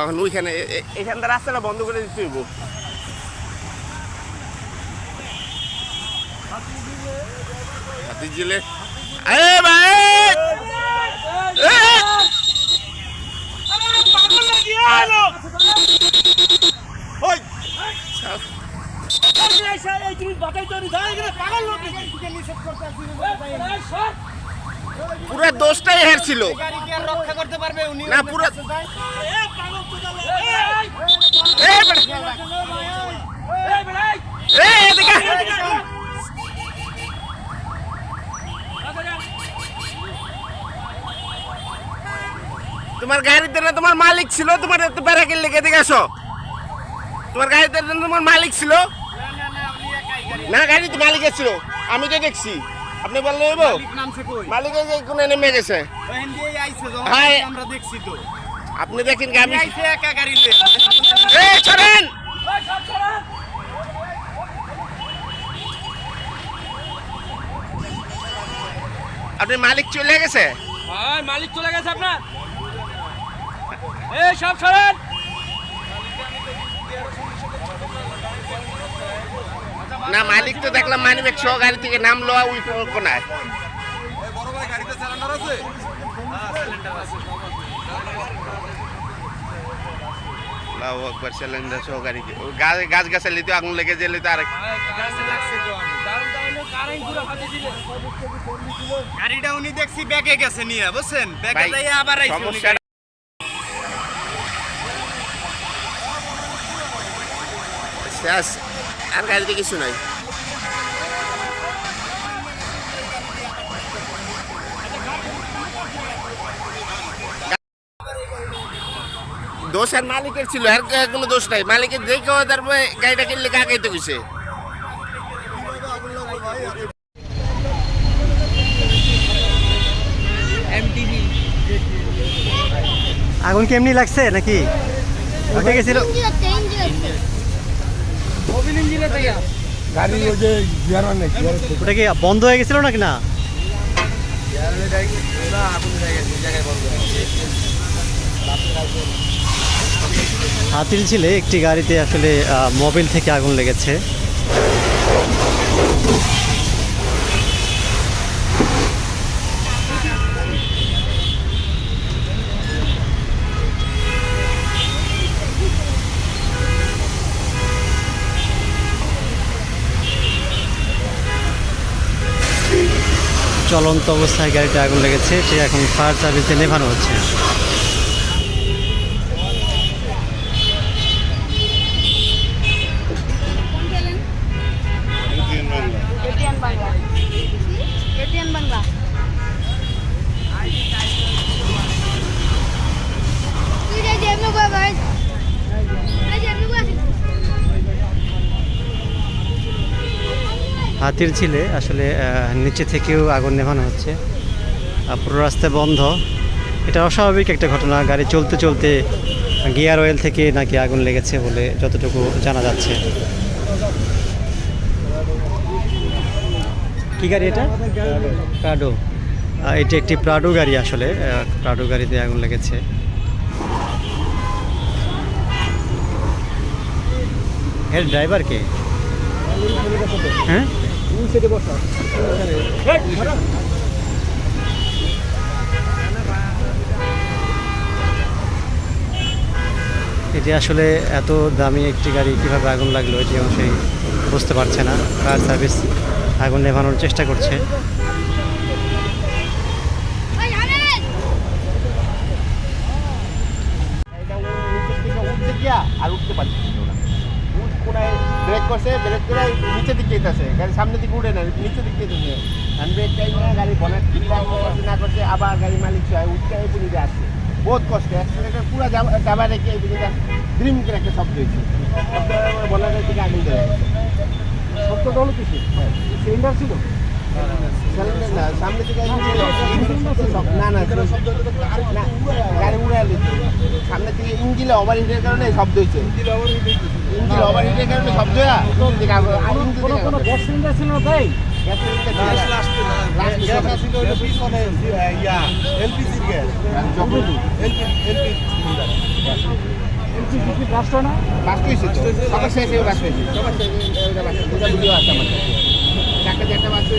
এখন ওইখানে এখান থেকে রাস্তাটা বন্ধ করে দিতে হইব। হাতি জিলে। এ ভাই! এ! ওই! পুরা দোষটাই হের ছিল। না, পুরা! তোমার গাড়িতে না তোমার মালিক ছিল, তোমার এত ব্যারাকের লেগে এদিকে আসো। তোমার গাড়িতে তোমার মালিক ছিল। না গাড়ি তো মালিকের ছিল। আমি তো দেখছি। আপনি বললে হইব নামছে কই? মালিকের যে নেমে গেছে। আমরা দেখছি তো। আপনি দেখেন কি আমি আইছে একা গাড়ি লে এ ছাড়েন! আপনি মালিক চলে গেছে? হ্যাঁ মালিক চলে গেছে আপনার। এই সব সরেন না মালিক তো দেখলাম মানিব্যাগ সহ গাড়ি থেকে নামলো ওই কোনায় সিলিন্ডার সহ গাড়ি গাছ গাছ গাছালি তো আগুন লেগে গেলে তো গাড়িটা উনি দেখছি ব্যাগে গেছে নিয়ে বুঝছেন? ব্যাগে যাই আবার আইছে শেষ। আর গাড়িতে কিছু নাই দোষ আর মালিকের ছিল আর আর কোনো দোষ নাই। মালিকের দেখে তারপরে গাড়িটা কিনলে কাকাইতে গেছে আগুন কেমনি লাগছে নাকি? উঠে গেছিল। ওটা কি বন্ধ হয়ে গেছিল নাকি না? হাতিল ছিলে একটি গাড়িতে আসলে মোবিল থেকে আগুন লেগেছে। চলন্ত অবস্থায় গাড়িতে আগুন লেগেছে সে এখন ফায়ার সার্ভিসে নেভানো হচ্ছে। হাতির ছিলে আসলে নিচে থেকেও আগুন নেভানো হচ্ছে। পুরো রাস্তা বন্ধ। এটা অস্বাভাবিক একটা ঘটনা। গাড়ি চলতে চলতে গিয়ার অয়েল থেকে নাকি আগুন লেগেছে বলে যতটুকু জানা যাচ্ছে। কি গাড়ি এটা? প্রাডো এটি একটি প্রাডো গাড়ি আসলে। প্রাডো গাড়িতে আগুন লেগেছে। এর ড্রাইভার কে? হ্যাঁ? এটি আসলে এত দামি একটি গাড়ি কীভাবে আগুন লাগল এটি অবশ্যই বুঝতে পারছে না। ফায়ার সার্ভিস আগুন নেভানোর চেষ্টা করছে। আরে উঠতে গিয়া আর উঠতে পারছিল না উঠ কোনায় ব্রেক করছে ব্রেক করে নিচের দিকে যেতেছে গাড়ি সামনের দিকে উঠে না নিচের দিকে যেতেছে হ্যান্ড ব্রেক টাইম না গাড়ি কিনলা করছে না করছে আবার গাড়ি মালিক সহ উঠতে এই দিকে আসছে। বহুত কষ্ট অ্যাক্সিডেন্টের পুরো যাবা রেখে এই দিকে ড্রিম করে একটা শব্দ হয়েছে। বনেটের দিকে আগুন দেওয়া শব্দটা হলো কিছু সিলিন্ডার ছিল? সামনে থেকে না না সামনে থেকে ইঞ্জিলে ওভার হিটের কারণে শব্দ হয়েছে। ইঞ্জিল ওভার হিটের কারণে শব্দ হয় থেকে আগুন। গ্যাস সিলিন্ডার ছিল। এলপিজির গ্যাস এলপি এলপি রাষ্ট্র না। বাস্ট হয়েছে সবার শেষে বাস্ট হয়েছে। সবার শেষে। ওইটা বাস্ট দুটা ভিডিও আছে আমার চারটা চারটা আছে।